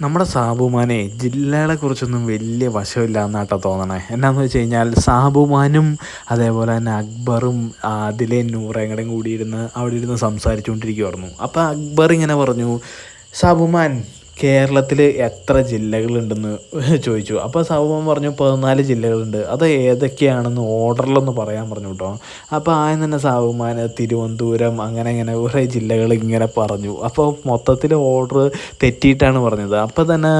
നമ്മുടെ സാബുമാനെ ജില്ലകളെ കുറിച്ചൊന്നും വലിയ വശമില്ല തോന്നണേ. എന്നാന്ന് വെച്ച് കഴിഞ്ഞാൽ സാബുമാനും അതേപോലെ തന്നെ അക്ബറും അതിലെ നൂറേങ്ങടയും കൂടി ഇരുന്ന് അവിടെ ഇരുന്ന് സംസാരിച്ചുകൊണ്ടിരിക്കുമായിരുന്നു അപ്പോൾ അക്ബർ ഇങ്ങനെ പറഞ്ഞു സാബുമാൻ കേരളത്തിൽ എത്ര ജില്ലകളുണ്ടെന്ന് ചോദിച്ചു. അപ്പോൾ സൗമൻ പറഞ്ഞു പതിനാല് ജില്ലകളുണ്ട്. അത് ഏതൊക്കെയാണെന്ന് ഓർഡറിലൊന്ന് പറയാൻ പറഞ്ഞു കേട്ടോ. അപ്പോൾ ആദ്യം തന്നെ സൗമാൻ തിരുവനന്തപുരം അങ്ങനെ അങ്ങനെ കുറേ ജില്ലകൾ ഇങ്ങനെ പറഞ്ഞു. അപ്പോൾ മൊത്തത്തിൽ ഓർഡർ തെറ്റിയിട്ടാണ് പറഞ്ഞത്. അപ്പോൾ തന്നെ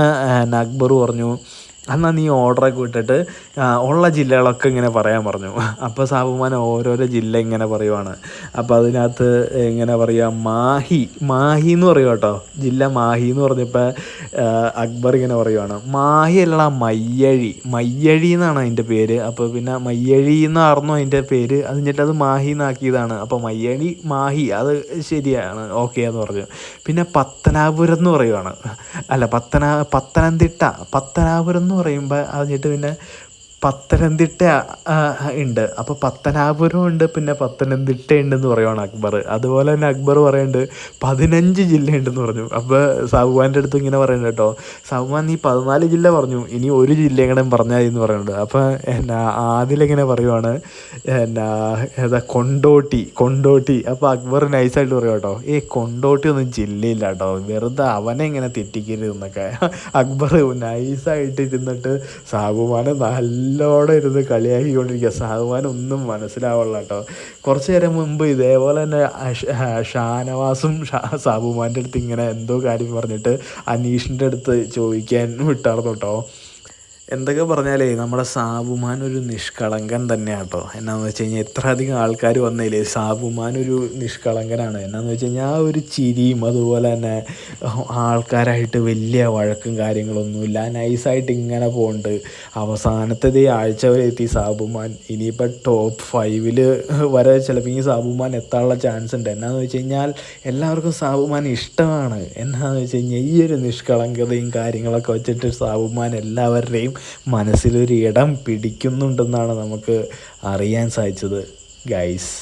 അക്ബർ പറഞ്ഞു എന്നാൽ നീ ഓർഡറൊക്കെ വിട്ടിട്ട് ഉള്ള ജില്ലകളൊക്കെ ഇങ്ങനെ പറയാൻ പറഞ്ഞു. അപ്പോൾ സാബുമാൻ ഓരോരോ ജില്ല ഇങ്ങനെ പറയുവാണ്. അപ്പോൾ അതിനകത്ത് ഇങ്ങനെ പറയുക മാഹി മാഹി എന്ന് പറയുക കേട്ടോ. ജില്ല മാഹി എന്ന് പറഞ്ഞപ്പോൾ അക്ബർ ഇങ്ങനെ പറയുവാണ്. മാഹി അല്ലടാ മയ്യഴി. മയ്യഴി എന്നാണ് അതിന്റെ പേര്. അപ്പോൾ പിന്നെ മയ്യഴി എന്ന് എന്നായിരുന്നു അതിന്റെ പേര്. അത് എന്നിട്ട് അത് മാഹി എന്നാക്കിയതാണ്. അപ്പോൾ മയ്യഴി മാഹി അത് ശരിയാണ് ഓക്കെ എന്ന് പറഞ്ഞു. പിന്നെ പത്തനാപുരം എന്ന് പറയുവാണ്. അല്ല പത്തന പത്തനംതിട്ട പത്തനാപുരം എന്ന് പറയുമ്പോൾ അതിട്ട് പിന്നെ പത്തനംതിട്ട ഉണ്ട്. അപ്പോൾ പത്തനാപുരം ഉണ്ട് പിന്നെ പത്തനംതിട്ട ഉണ്ടെന്ന് പറയുവാണ് അക്ബർ. അതുപോലെ തന്നെ അക്ബർ പറയുന്നുണ്ട് പതിനഞ്ച് ജില്ല ഉണ്ടെന്ന് പറഞ്ഞു. അപ്പോൾ സാബുമാന്റെ അടുത്ത് ഇങ്ങനെ പറയുന്നുണ്ട് കേട്ടോ. സാബുമാൻ നീ പതിനാല് ജില്ല പറഞ്ഞു. ഇനി ഒരു ജില്ല എങ്ങനെ പറഞ്ഞാൽ എന്ന് പറയുന്നുണ്ട്. അപ്പോൾ എന്നാ ആദിലിങ്ങനെ പറയുവാണ് എന്നാ ഏതാ കൊണ്ടോട്ടി കൊണ്ടോട്ടി. അപ്പോൾ അക്ബർ നൈസായിട്ട് പറയും കേട്ടോ ഏ കൊണ്ടോട്ടി ഒന്നും ജില്ലയില്ല കേട്ടോ. വെറുതെ അവനെ ഇങ്ങനെ തെറ്റിക്കരുത് എന്നൊക്കെ. അക്ബർ നൈസായിട്ട് ഇരുന്നിട്ട് സാബുമാനെ നല്ലോണം ഇരുന്ന് കളിയാക്കിക്കൊണ്ടിരിക്കുക. സഹമാൻ ഒന്നും മനസ്സിലാവുള്ള കേട്ടോ. കുറച്ച് നേരം മുമ്പ് ഇതേപോലെ തന്നെ ഷാനവാസും സാബുമാന്റെ അടുത്ത് ഇങ്ങനെ എന്തോ കാര്യം പറഞ്ഞിട്ട് അനീഷിന്റെ അടുത്ത് ചോദിക്കാൻ വിട്ടാർന്നു കേട്ടോ. എന്തൊക്കെ പറഞ്ഞാലേ നമ്മുടെ സാബുമാൻ ഒരു നിഷ്കളങ്കൻ തന്നെയാണ് കേട്ടോ എന്നാന്ന് വെച്ച് കഴിഞ്ഞാൽ എത്ര അധികം ആൾക്കാർ വന്നതിലേ സാബുമാൻ ഒരു നിഷ്കളങ്കനാണ്. എന്നാന്ന് വെച്ച് കഴിഞ്ഞാൽ ആ ഒരു ചിരിയും അതുപോലെ തന്നെ ആൾക്കാരായിട്ട് വലിയ വഴക്കും കാര്യങ്ങളൊന്നുമില്ല. നൈസായിട്ട് ഇങ്ങനെ പോകുന്നുണ്ട് അവസാനത്തെ ഈ ആഴ്ച വരെ എത്തി സാബുമാൻ. ഇനിയിപ്പോൾ ടോപ്പ് ഫൈവിൽ വരെ ചിലപ്പോൾ ഈ സാബുമാൻ എത്താനുള്ള ചാൻസ് ഉണ്ട്. എന്നാന്ന് വെച്ച് കഴിഞ്ഞാൽ എല്ലാവർക്കും സാബുമാൻ ഇഷ്ടമാണ്. എന്നാന്ന് വെച്ച് കഴിഞ്ഞാൽ ഈ ഒരു നിഷ്കളങ്കതയും കാര്യങ്ങളൊക്കെ വെച്ചിട്ട് സാബുമാൻ എല്ലാവരുടെയും മനസ്സിലൊരു ഇടം പിടിക്കുന്നുണ്ടെന്നാണ് നമുക്ക് അറിയാൻ സാധിച്ചത് ഗൈസ്